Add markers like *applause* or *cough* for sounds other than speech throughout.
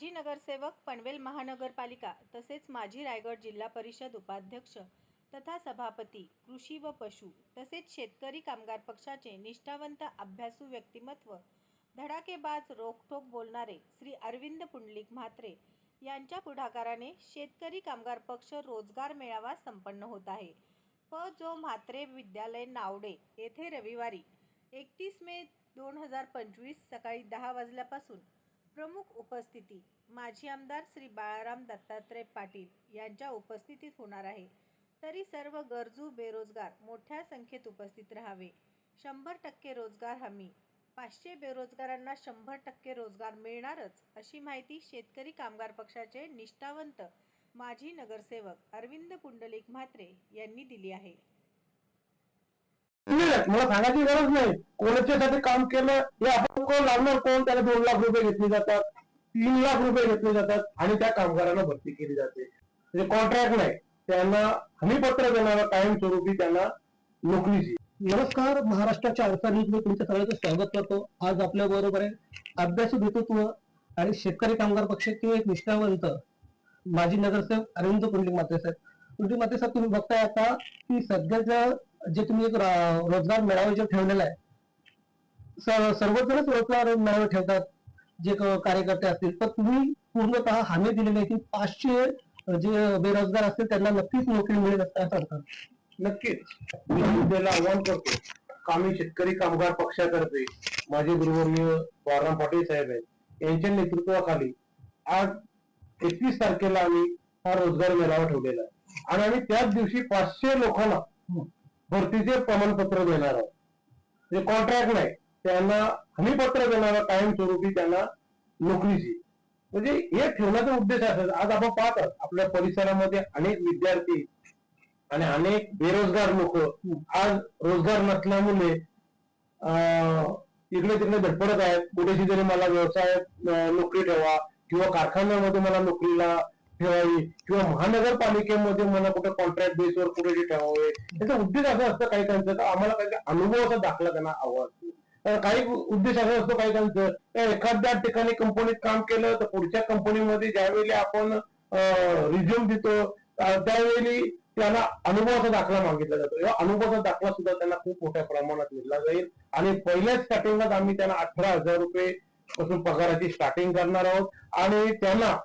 माजी नगरसेवक पनवेल महानगरपालिका तसेच माजी रायगड जिल्हा परिषद उपाध्यक्ष तथा सभापती कृषी व पशु तसेच शेतकरी कामगार पक्षाचे निष्ठावंत अभ्यासू व्यक्तिमत्व धडाकेबाज रोखठोक बोलणारे श्री अरविंद पुंडलिक म्हात्रे यांच्या पुढाकाराने शेतकरी कामगार पक्ष रोजगार मेळावा संपन्न होत आहे. प. जो. म्हात्रे विद्यालय नावडे येथे रविवारी एकतीस मे दोन हजार पंचवीस सकाळी दहा वाजल्यापासून प्रमुख उपस्थिती माजी आमदार श्री बाळाराम दत्तात्रय पाटील यांच्या उपस्थितीत होणार आहे. तरी सर्व गरजू बेरोजगार मोठ्या संख्येत उपस्थित राहावे. शंभर टक्के रोजगार हमी. पाचशे बेरोजगारांना शंभर टक्के रोजगार मिळणारच अशी माहिती शेतकरी कामगार पक्षाचे निष्ठावंत माजी नगरसेवक अरविंद पुंडलिक म्हात्रे यांनी दिली आहे. नाही, मला सांगायची गरज नाही. कोणाच्यासाठी काम केलं हे आपण कोण लावणार? कोण त्याला दोन लाख रुपये घेतले जातात तीन लाख रुपये घेतले जातात आणि त्या कामगारांना भरती केली जाते. म्हणजे कॉन्ट्रॅक्ट नाही. त्यांना हमीपत्र देणारा कायमस्वरूपी त्यांना नोकरीची नमस्कार महाराष्ट्राच्या अडचणीत मी तुमच्या सगळ्यांचं स्वागत करतो. आज आपल्या बरोबर आहे अभ्यास नेतृत्व आणि शेतकरी कामगार पक्षाचे एक निष्ठावंत माजी नगरसेवक अरविंद कुंडलिक माते साहेब. कुंडलिक माते साहेब तुम्ही बघताय आता की सध्याच्या जे तुम्ही एक रोजगार मेळावा जे ठेवलेला आहे सर्वजणच रोजगार मेळावे ठेवतात जे कार्यकर्ते असतील. तर तुम्ही पूर्णतः हमी दिलेली आहे की पाचशे जे बेरोजगार असतील त्यांना नक्कीच नोकरी मिळेल असं सरकार. नक्कीच. मी जनतेला आव्हान करतो. का आम्ही शेतकरी कामगार पक्षातर्फे माझे गुरुवर्य बाळराम पाटील साहेब आहेत. यांच्या नेतृत्वाखाली आज एकवीस तारखेला आम्ही हा रोजगार मेळावा ठेवलेला आहे. आणि आम्ही त्याच दिवशी पाचशे लोकांना भरतीचे प्रमाणपत्र देणार आहोत. जे कॉन्ट्रॅक्ट नाही त्यांना हमीपत्र देणार कायमस्वरूपी त्यांना नोकरीची. म्हणजे हे ठेवण्याचा उद्देश असेल. आज आपण पाहतात आपल्या परिसरामध्ये अनेक विद्यार्थी आणि अनेक बेरोजगार लोक आज रोजगार नसल्यामुळे अं, इकडे तिकडे धडपडत आहेत. कुठेशी तरी मला व्यवसाय नोकरी ठेवा किंवा कारखान्यामध्ये मला नोकरीला ठेवावी किंवा महानगरपालिकेमध्ये मला कुठे कॉन्ट्रॅक्ट बेसवर कुठे ठेवावे त्याचा उद्देश असा असतं काही त्यांचं. तर आम्हाला काही अनुभवाचा दाखला त्यांना हवा असतो. काही उद्देश असा असतो काही त्यांचं. एखाद्या ठिकाणी कंपनीत काम केलं तर पुढच्या कंपनीमध्ये ज्यावेळी आपण रिझ्युम देतो त्यावेळी त्यांना अनुभवाचा दाखला मागितला जातो. या अनुभवाचा दाखला सुद्धा त्यांना खूप मोठ्या प्रमाणात मिळला जाईल. आणि पहिल्याच स्टार्टिंगला आम्ही त्यांना अठरा हजार रुपये पासून पगाराची स्टार्टिंग करणार आहोत. आणि त्यांना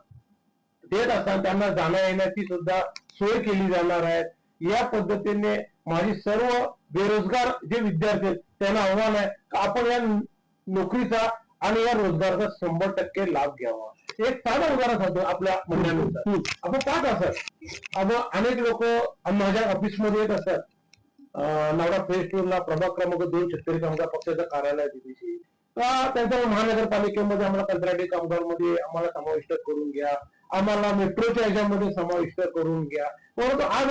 देत असताना त्यांना जाण्या येण्याची सुद्धा सोय केली जाणार आहे. या पद्धतीने माझी सर्व बेरोजगार जे विद्यार्थी आहेत त्यांना आव्हान आहे का आपण या नोकरीचा आणि या रोजगाराचा शंभर टक्के लाभ घ्यावा. एक साधा उदाहरण सांगतो आपल्या म्हणण्यानुसार. आपण पाहत असत आपण अनेक लोक माझ्या ऑफिसमध्ये येत असतात. अं, नावडा फेस टूरला प्रभाग क्रमांक दोन शेतकरी कामगार पक्षाचं कार्यालय आहे का त्यांच्या महानगरपालिकेमध्ये आम्हाला कंत्राटी कामगारमध्ये आम्हाला समाविष्ट करून घ्या. आम्हाला मेट्रोच्या याच्यामध्ये समाविष्ट करून घ्या. परंतु आज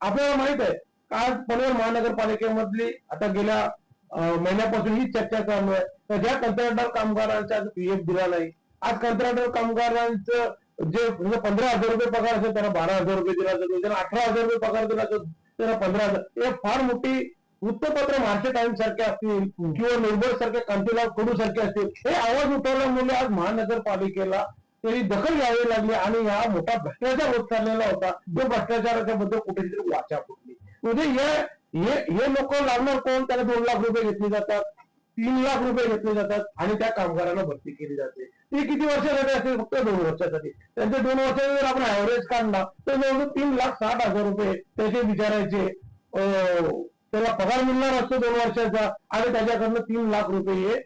आपल्याला माहीत आहे आज पनवेल महानगरपालिकेमधली आता गेल्या महिन्यापासून ही चर्चा चालू आहे. तर ज्या कंत्राटदार कामगारांचा पीएफ दिला नाही आज कंत्राटदार कामगारांचं जे म्हणजे पंधरा हजार रुपये पगार असेल त्यांना बारा हजार रुपये दिला जातो. ज्यांना अठरा हजार रुपये पगार दिला जातो त्यांना पंधरा हजार. हे फार मोठी वृत्तपत्र महाराष्ट्र टाइम्स सारखे असतील किंवा निर्भय सारखे कांतीलाल कडू सारखे असतील हे आवाज उठवल्यामुळे आज महानगरपालिकेला तरी दखल घ्यावी लागली आणि हा मोठा भ्रष्टाचार होत चाललेला होता. जो भ्रष्टाचाराच्या बद्दल कुठेतरी वाचा फुटली. म्हणजे हे हे लोक लावणार कोण? त्याला दोन लाख रुपये घेतले जातात तीन लाख रुपये घेतले जातात आणि त्या कामगारांना भरती केली जाते. ते किती वर्षासाठी असेल फक्त दोन वर्षासाठी. त्यांचे दोन वर्षाचा जर आपण ऍव्हरेज काढला तर जवळजवळ तीन लाख साठ हजार रुपये त्याचे विचारायचे अं, त्याला पगार मिळणार असतो दोन वर्षाचा आणि त्याच्याकडनं तीन लाख रुपये हे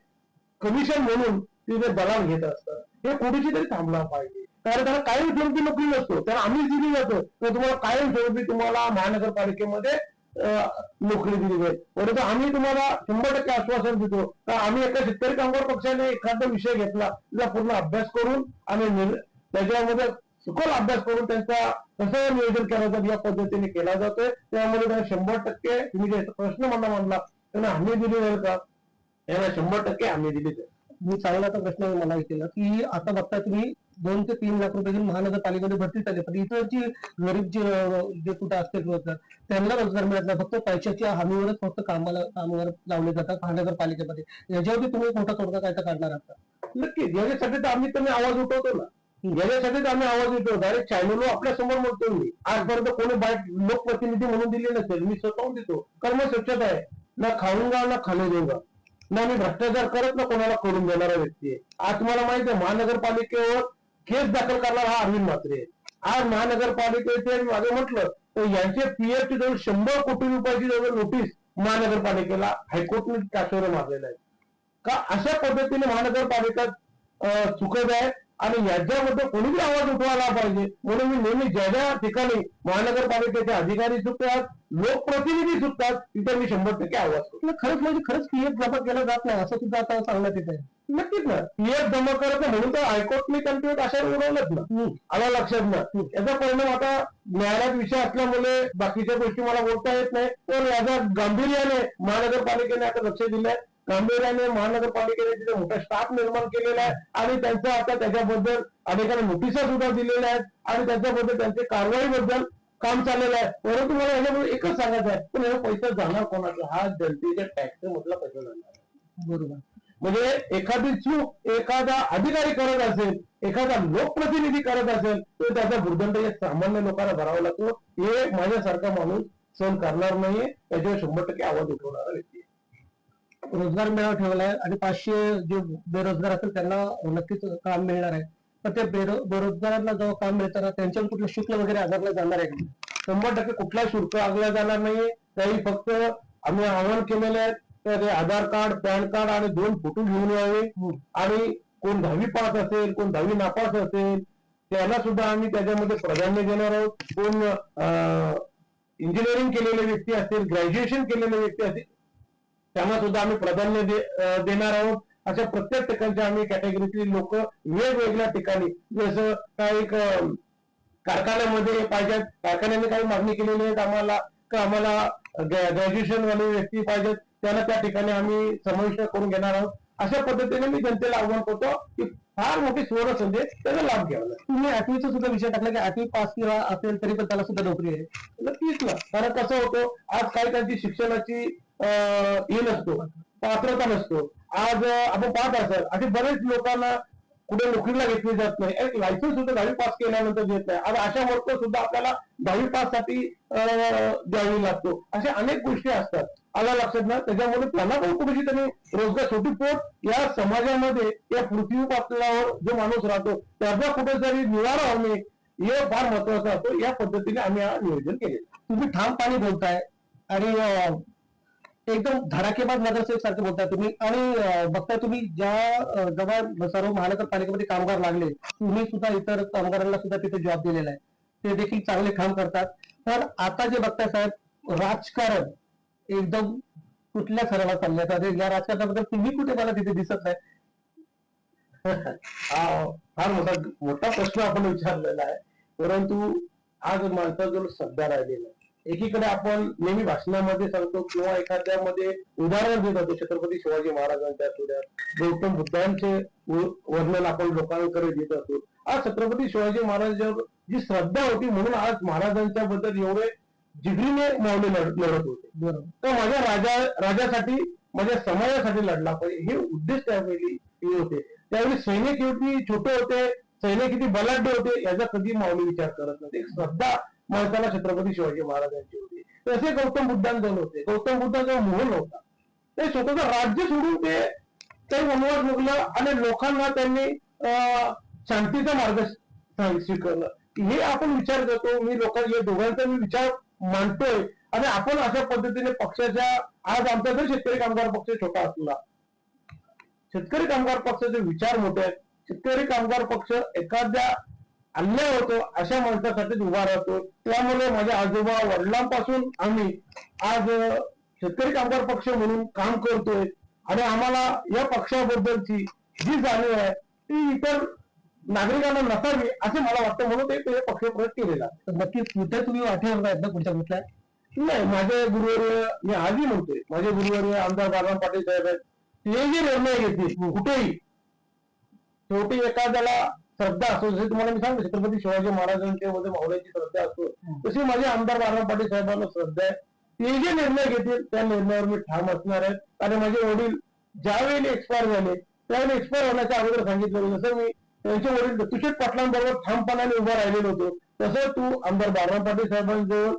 कमिशन म्हणून तिथे दलाल घेत असतात. हे कुठेची तरी थांबला पाहिजे. कारण त्याला कायम स्वरूपी नोकरी नसतो. त्याला आम्ही दिली जातो तर तुम्हाला कायम स्वरूपी तुम्हाला महानगरपालिकेमध्ये नोकरी दिली जाईल. परंतु आम्ही तुम्हाला शंभर टक्के आश्वासन देतो. तर आम्ही एका शेतकरी कामगार पक्षाने एखादा विषय घेतला त्याचा पूर्ण अभ्यास करून आणि त्याच्यामध्ये सखोल अभ्यास करून त्यांचा कसं नियोजन केलं जातं या पद्धतीने केला जातोय. त्यामुळे त्यांना शंभर टक्के तुम्ही जे प्रश्न मला मांडला त्यांना हमी दिली जाईल का? यांना शंभर टक्के हमी दिली जाईल मी चांगला प्रश्न मला विचारला की आता बघता तुम्ही दोन ते तीन लाख रुपये घेऊन महानगरपालिकेमध्ये भरती झाली. पण इतर जी गरीब जे कुठे असते रोजगार त्यांना रोजगार मिळत नाही. फक्त पैशाच्या हमीवरच फक्त कामाला कामावर लावले जातात महानगरपालिकेमध्ये. याच्यावरती तुम्ही मोठा तोडगा काय तर काढणार आहात? का? नक्कीच. याच्यासाठी तर आम्ही तुम्ही आवाज उठवतो ना. याच्यासाठीच आम्ही आवाज येतो डायरेक्ट चॅनलवर आपल्यासमोर म्हणतो मी. आजपर्यंत कोणी बाईट लोकप्रतिनिधी म्हणून दिले नसेल. मी स्वतःहून देतो. कर्म स्वच्छता आहे. ना खाऊंगा ना खाणे देऊंगा ना मी भ्रष्टाचार करत ना कोणाला करून देणारा व्यक्ती आहे. आज तुम्हाला माहिती आहे महानगरपालिकेवर केस दाखल करणारा हा अरविंद म्हात्रे आहे. आज महानगरपालिकेचे मागे म्हटलं तर यांचे पीएफची जवळ शंभर कोटी रुपयाची जवळ नोटीस महानगरपालिकेला हायकोर्टने काशोरे मारलेला आहे. का अशा पद्धतीने महानगरपालिका चुकत आहे? आणि याच्यामध्ये कोणीही आवाज उठवायला पाहिजे. म्हणून मी नेहमी ज्या ज्या ठिकाणी महानगरपालिकेचे अधिकारी चुकतात लोकप्रतिनिधी चुकतात तिथे मी शंभर टक्के आवाज करतो. खरंच म्हणजे खरंच पीएफ जमा केला जात नाही असं सुद्धा आता सांगण्यात येत आहे नक्कीच ना. पीएफ जमा करत म्हणून तर हायकोर्टने एक आशा उडवलंच ना. आला लक्षात ना. याचा परिणाम आता न्यायालयात विषय असल्यामुळे बाकीच्या गोष्टी मला बोलता येत नाही. पण याचा गांभीर्याने महानगरपालिकेने आता लक्ष दिलंय. गांभीर्याने महानगरपालिकेने तिथे मोठा स्टाफ निर्माण केलेला आहे आणि त्यांचं आता त्याच्याबद्दल अनेकांना नोटिसा सुद्धा दिलेल्या आहेत आणि त्याच्याबद्दल त्यांचे कारवाईबद्दल काम चाललेलं आहे. परंतु मला याच्यामध्ये एकच सांगायचं आहे पण याचा पैसा जाणार कोणाचा? हा जनतेच्या टॅक्स मधला पैसा जाणार. आहे. बरोबर. म्हणजे एखादी चूक एखादा अधिकारी करत असेल एखादा लोकप्रतिनिधी करत असेल तर त्याचा भूर्दंड या सामान्य लोकांना भरावा लागतो. हे माझ्यासारखा माणूस सहन करणार नाहीये. त्याच्यावर शंभर टक्के आवाज उठवणारा व्यक्ती आहे. रोजगार मेळावा ठेवला आहे आणि पाचशे जे बेरोजगार असतील त्यांना नक्कीच काम मिळणार आहे. पण त्या बेरो बेरोजगारांना जेव्हा काम मिळताना त्यांच्यावर कुठलं शुल्क वगैरे आकारलं जाणार आहे? शंभर टक्के कुठला शुल्क आगला जाणार नाहीये त्याही फक्त आम्ही आवाहन केलेले आहेत तर ते आधार कार्ड पॅन कार्ड आणि दोन फोटो घेऊन यावे. आणि कोण दहावी पास असेल कोण दहावी नापास असेल त्याला सुद्धा आम्ही त्याच्यामध्ये प्राधान्य देणार आहोत. कोण इंजिनिअरिंग केलेले व्यक्ती असतील ग्रॅज्युएशन केलेले व्यक्ती असतील त्यांना सुद्धा आम्ही प्राधान्य दे- देणार आहोत. अशा प्रत्येक ठिकाणचे आम्ही कॅटेगरीतली लोक वेगवेगळ्या ठिकाणी जसं काही एक, कारखान्यामध्ये पाहिजेत. कारखान्याने काही मागणी केलेली आहेत आम्हाला का आम्हाला ग्रॅज्युएशन वाले व्यक्ती पाहिजेत त्यांना त्या ठिकाणी आम्ही समाविष्ट करून घेणार आहोत. अशा पद्धतीने मी जनतेला आव्हान करतो की फार मोठी सुवर्ण संधी आहे, त्याचा लाभ घ्यावा. लागेल. तुम्ही आठवीचा सुद्धा विषय टाकला की आठवी पास किंवा असेल तरी पण त्याला सुद्धा नोकरी आहे. तीच ना कारण कसं होतं आज काही त्यांची शिक्षणाची हे नसतो. पात्रता नसतो. आज आपण पाहत असाल असे बरेच लोकांना कुठे नोकरीला घेतली जात नाही. एक लायसन्स सुद्धा दहावी पास केल्यानंतर घेत नाही. आज अशा वर्ग सुद्धा आपल्याला दहावी पाससाठी अं, द्यावी लागतो. अशा अनेक गोष्टी असतात. आला लक्षात ना? त्याच्यामुळे त्यांना पण कुठेशी त्यांनी रोजगार शेवटी पोट या समाजामध्ये या पृथ्वी पातळीवर जो माणूस राहतो त्याचा कुठेतरी निवारा होणे हे फार महत्वाचं असतो. या पद्धतीने आम्ही हा नियोजन केले तुम्ही ठामपणे बोलताय आणि एकदम धडाकेबाज नगरसेवक सारखे बोलताय तुम्ही. आणि बघताय तुम्ही ज्या जवळ सर्व सर्व महानगरपालिकेमध्ये कामगार लागले तुम्ही सुद्धा इतर कामगारांना सुद्धा तिथे जॉब दिलेला आहे. ते देखील चांगले काम करतात. तर आता जे बघताय साहेब राजकारण एकदम कुठल्या सराला चालण्यात तर या राजकारणाबद्दल तुम्ही कुठे मला तिथे दिसत नाही? *laughs* हा फार मोठा मोठा प्रश्न आपण विचारलेला आहे. परंतु आज माणसाजवळ सध्या राहिलेला आहे एकीकडे आपण नेहमी भाषणामध्ये सांगतो किंवा एखाद्यामध्ये उदाहरण देत होतो छत्रपती शिवाजी महाराजांच्या असुद्या गौतम बुद्धांचे वर्णन आपण लोकांकडे देत असतो. आज छत्रपती शिवाजी महाराजांवर जी श्रद्धा होती म्हणून आज महाराजांच्या बद्दल एवढे जिगरीने मावले लढ- लढत होते. तर माझ्या राजा राजासाठी माझ्या समाजासाठी लढला पाहिजे हे उद्देश त्यावेळी होते. त्यावेळी सैनिक किती छोटे होते सैनिक किती बलाढ्य होते याचा कधी माऊली विचार करत नव्हते. श्रद्धा माणसाला छत्रपती शिवाजी महाराजांची होती. तसे गौतम बुद्धांजवळ होते. गौतम बुद्धांजवळ मोहन होता ते स्वतःचं राज्य सोडून ते ते वनवास भोगलं आणि लोकांना त्यांनी शांतीचा मार्ग स्वीकारला. हे आपण विचार करतो. मी लोकांना दोघांचा मी विचार मांडतोय. आणि आपण अशा पद्धतीने पक्षाच्या आज आमचा जर शेतकरी कामगार पक्ष छोटा असला शेतकरी कामगार पक्षाचे विचार मोठे आहेत. शेतकरी कामगार पक्ष एखाद्या अन्याय होतो अशा माणसासाठीच उभा राहतो. त्यामुळे माझ्या आजोबा वडिलांपासून आम्ही आज शेतकरी कामगार पक्ष म्हणून काम करतोय. आणि आम्हाला या पक्षाबद्दलची जी जाणीव आहे ती इतर नागरिकांना नसावी असे मला वाटतं. म्हणून ते पक्ष प्रयोग केलेला नक्कीच कुठे तुम्ही वाटेवर आहेत ना पुढच्या कुठल्या? नाही माझे गुरुवर्य मी आजही म्हणतोय. माझे गुरुवर्य आमदार बालराम पाटील साहेब आहेत. ते जे निर्णय घेतील. कुठेही शेवटी एखाद्याला श्रद्धा असो जसे तुम्हाला मी सांगतो छत्रपती शिवाजी महाराजांच्या मध्ये मावळ्याची श्रद्धा असतो तशी माझे आमदार बालराम पाटील साहेबांना श्रद्धा आहे. ते जे निर्णय घेतील त्या निर्णयावर मी ठाम असणार आहे. आणि माझे वडील ज्यावेळी एक्सपायर झाले त्यावेळी एक्सपायर होण्याच्या अगोदर सांगितलं जसं मी त्यांचे वडील तुषार पाटलांबरोबर ठामपणाने उभा राहिलेलो होतो तसं तू आमदार बाळराम पाटील साहेबांजवळ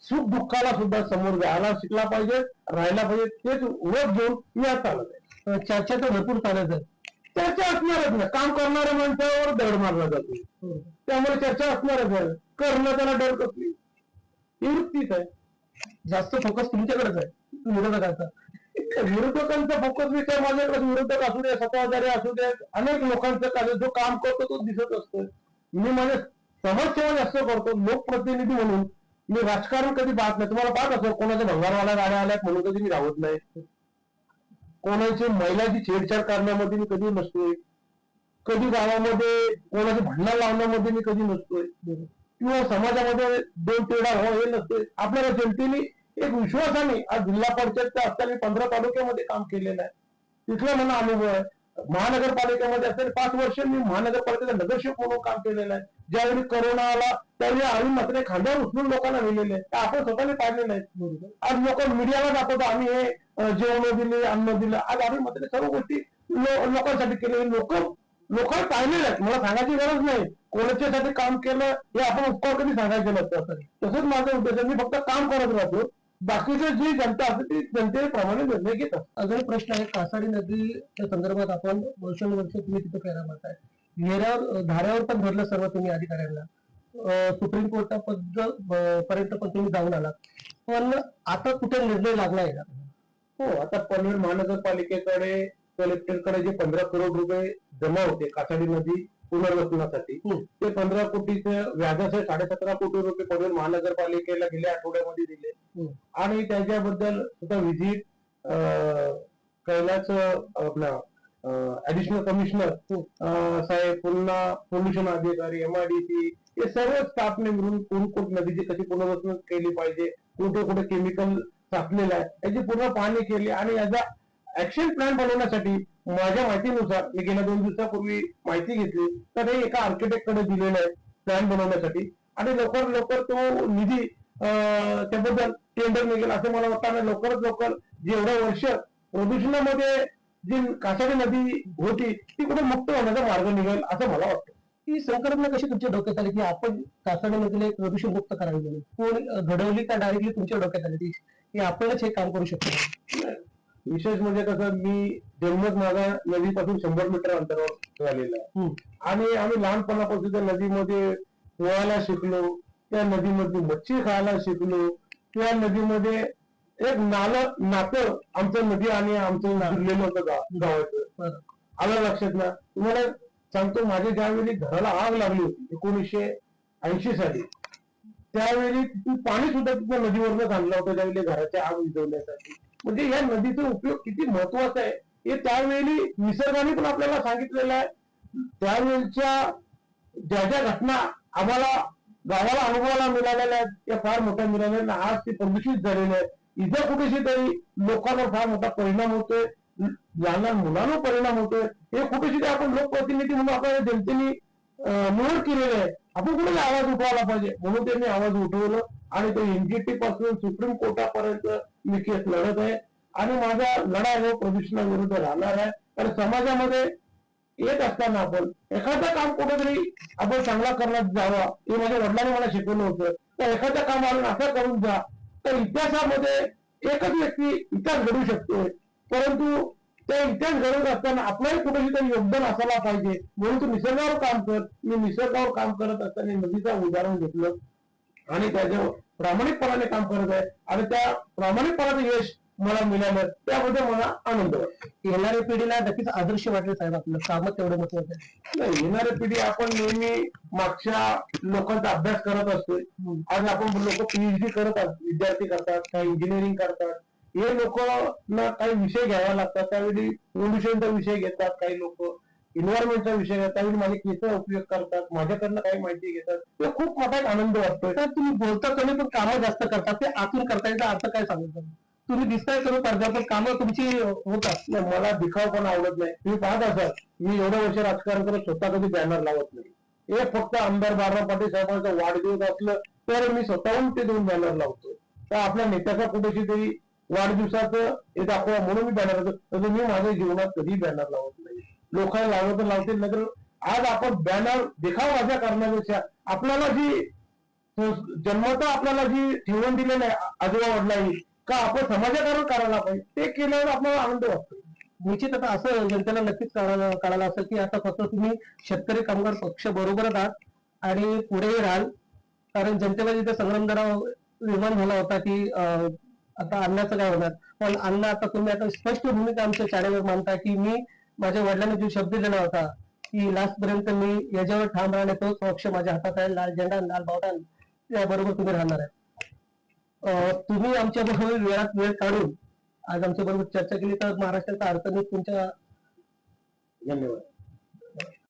सुख दुःखाला सुद्धा समोर जायला शिकला पाहिजे राहायला पाहिजे तेच ओळख घेऊन मी आहे. अं, चर्चा तर भरपूर चालत आहे. चर्चा असणारच ना काम करणाऱ्या माणसावर दड मारला जातो. त्यामुळे चर्चा असणारच आहे. करणं त्याला डर कसली? ही वृत्तीच आहे. जास्त फोकस तुमच्याकडेच आहे. विरोधकांचा. विरोधकांचा फोकस विचार माझ्याकडे विरोधक असू दे सत्ताधारी असू दे अनेक लोकांचं कार्य जो काम करतो तो दिसत असतो. मी माझे समाजसेवा जास्त करतो. लोकप्रतिनिधी म्हणून. मी राजकारण कधी पाहत नाही. तुम्हाला पाहत असतो कोणाच्या भंगारवाला गाड्या आल्यात म्हणून कधी मी राहत नाही. कोणाची महिलांची छेडछाड करण्यामध्ये मी कधी नसतोय. कधी गावामध्ये कोणाचे भांडण लावण्यामध्ये मी कधी नसतोय. किंवा समाजामध्ये दोन तेढा हो हे नसतोय. आपल्याला जनतेने एक विश्वासाने आज जिल्हा परिषदच्या असताना पंधरा तालुक्यामध्ये काम केलेलं आहे. तिथला मला अनुभव आहे. महानगरपालिकेमध्ये असेल पाच वर्ष मी महानगरपालिकेचा नगरसेवक म्हणून काम केलेलं आहे. ज्यावेळी करोना आला त्यावेळी आम्ही मात्र खांद्यावर उचलून लोकांना नेलेले आहे. ते आपण स्वतःने पाहिलेलं आहे आज लोक मीडियाला दाखवतो आम्ही हे जेवण दिले अन्न दिलं. आज आम्ही मात्र सर्व गोष्टी लोकांसाठी केलेले लोक लोक पाहिलेले आहेत. मला सांगायची गरज नाही. कोणाच्यासाठी काम केलं हे आपण उपकार कधी सांगायचं नसतं. तसंच माझं उद्देश मी फक्त काम करत राहतो. बाकीचे जी जनता असते ती जनतेप्रमाणे निर्णय घेत असते अजून एक प्रश्न आहे. कासाडी नदीच्या संदर्भात आपण वर्षानुवर्ष तुम्ही तिथे फेरा मारताय घेऱ्यावर धाऱ्यावर पण धरलं सर्व तुम्ही अधिकाऱ्यांना. सुप्रीम कोर्टापर्यंत पर्यंत पण तुम्ही जाऊन आलात. पण आता कुठे निर्णय लागला आहे का हो आता पनवेल महानगरपालिकेकडे कलेक्टरकडे जे पंधरा करोड रुपये जमा होते कासाडी नदी पुनर्वसनासाठी. ते पंधरा कोटीचे व्याजाचे साडेसतरा कोटी रुपये पनवेल महानगरपालिकेला गेल्या आठवड्यामध्ये दिले. आणि त्याच्याबद्दल सुद्धा व्हिजिट कैलास आपला ऍडिशनल कमिशनर साहेब पुन्हा पोल्युशन अधिकारी एमआयडीसी हे सर्व स्टाफने मिळून कोण कोण नदीची कशी पुनर्वसन केली पाहिजे कुठे कुठे केमिकल साचलेलं आहे याची पूर्ण पाहणी केली आणि याचा ऍक्शन प्लॅन बनवण्यासाठी माझ्या माहितीनुसार मी गेल्या दोन दिवसापूर्वी माहिती घेतली तर हे एका आर्किटेक्टकडे दिलेलं आहे प्लॅन बनवण्यासाठी. आणि लवकर लवकर तो निधी त्याबद्दल टेंडर निघेल असं मला वाटतं. आणि लवकरात लवकर जेवढं वर्ष प्रदूषणामध्ये जी कासाडी नदी होती ती कुठे मुक्त होण्याचा मार्ग निघेल असं मला वाटतं. ही संकल्पना कशी तुमच्या डोक्यात आली की आपण कासाडी नदीला एक प्रदूषण मुक्त करावी म्हणून कोण घडवली का डायरेक्टली तुमच्या डोक्यात आली ती? की आपणच हे काम करू शकतो? विशेष म्हणजे कसं मी जन्मच माझा नदीपासून शंभर मीटर अंतरावर झालेला आहे. आणि आम्ही लहानपणापासून त्या नदीमध्ये पोहायला शिकलो त्या नदीमध्ये मच्छी खायला शिकलो त्या नदीमध्ये एक नालं नातं आमचं नदी आणि आमचं जुळलेलं होतं गाव- गावाचं. आलं लक्षात ना? तुम्हाला सांगतो माझ्या ज्यावेळी घराला आग लागली होती एकोणीसशे ऐंशी साली त्यावेळी पाणी सुद्धा तिथं नदीवरनं आणलं होतं त्यावेळी घराच्या आग विझवण्यासाठी. म्हणजे या नदीचा उपयोग किती महत्त्वाचा आहे हे त्यावेळी निसर्गाने पण आपल्याला सांगितलेलं आहे. त्यावेळच्या ज्या ज्या घटना आम्हाला गावाला अनुभवाला मिळालेल्या आहेत त्या फार मोठ्या मिळालेल्या आहेत. आज ते प्रदूषित झालेले आहे इथं कुठेशी तरी लोकांवर फार मोठा परिणाम होतोय. लहान लहान मुलांवर परिणाम होतोय. हे कुठेशी तरी आपण लोकप्रतिनिधी म्हणून आपल्या जनतेने अं, निवड केलेली आहे. आपण कुठे आवाज उठवायला पाहिजे. म्हणून त्यांनी आवाज उठवलं आणि तो एनजीटी पासून सुप्रीम कोर्टापर्यंत मी केस लढत आहे. आणि माझा लढा जो प्रदूषणाविरुद्ध राहणार आहे. तर समाजामध्ये येत असताना आपण एखादं काम कुठेतरी आपण चांगला करण्यात जावा. हे माझ्या वडिलांनी मला शिकवलं होतं. तर एखाद्या आपण असं करून जा. तर इतिहासामध्ये एकच व्यक्ती इतिहास घडू शकतोय परंतु त्या इतिहास घडवत असताना आपलंही कुठेही तरी योगदान असायला पाहिजे. म्हणून तू निसर्गावर काम कर. मी निसर्गावर काम करत असताना नदीचं उदाहरण घेतलं. आणि त्याच्यावर प्रामाणिकपणाने काम करत आहे. आणि त्या प्रामाणिकपणाचं यश मला मिळालं त्याबद्दल मला आनंद वाटतो येणाऱ्या पिढीला नक्कीच आदर्श वाटले साहेब आपलं. कामच तेवढं महत्वाचं आहे. नाही येणाऱ्या पिढी आपण नेहमी मागच्या लोकांचा अभ्यास करत असतोय. आज आपण लोक पीएचडी करत विद्यार्थी करतात काही इंजिनिअरिंग करतात. हे लोक ना काही विषय घ्यावा लागतात त्यावेळी पोल्युशनचा विषय घेतात काही लोक. इन्व्हायरमेंटचा विषय घेतात त्यावेळी माझे केस उपयोग करतात माझ्याकडनं काही माहिती घेतात. ते खूप मोठा एक आनंद वाटतोय. तर तुम्ही बोलता कमी पण कामं जास्त करतात. ते आतून करता येईल अर्थ काय सांगितलं तुम्ही दिसताय सर्व पण कामं तुमची होतात. नाही, मला दिखाव पण आवडत नाही. तुम्ही पाहत असाल मी एवढ्या वर्ष राजकारण करत स्वतः कधी बॅनर लावत नाही. हे फक्त आमदार बाळाराम पाटील साहेबांचा वाढदिवस असलं तर मी स्वतःहून ते दोन बॅनर लावतो. तर आपल्या नेत्याचा कुठेशी तरी वाढदिवसाचं हे दाखवा म्हणून मी बॅनर तसं मी माझ्या जीवनात कधी बॅनर लावत नाही. लोकांना लावत तर लावतील नाही तर आज आपण बॅनर देखावाच्या करण्यापेक्षा आपल्याला जी जन्मता आपल्याला जी ठेवून दिलेलं आहे आजोबा वडिलांनी का आपण समाजकारण करायला पाहिजे? ते केल्यावर आपल्याला आनंद वाटतो. निश्चित आता असं जनतेला नक्कीच कळायला कळालं असेल की आता फक्त तुम्ही शेतकरी कामगार पक्ष बरोबरच आहात आणि पुढेही राहाल. कारण जनतेला जिथे संग्राम जरा निर्माण झाला होता की अं, आता अन्नाचं काय होणार? पण अन्न आता तुम्ही आता स्पष्ट भूमिका आमच्या चॅनलवर मानता की मी माझ्या वडिलांनी जो शब्द दिला होता की लास्ट पर्यंत मी याच्यावर ठाम राहणे तोच पक्ष माझ्या हातात आहे लाल झेंडा लाल बावटा त्याबरोबर तुम्ही राहणार आहे. अं, तुम्ही आमच्या बरोबर वेळात वेळ काढून आज आमच्या बरोबर चर्चा केली तर महाराष्ट्राचा अडचणीत तुमच्या धन्यवाद.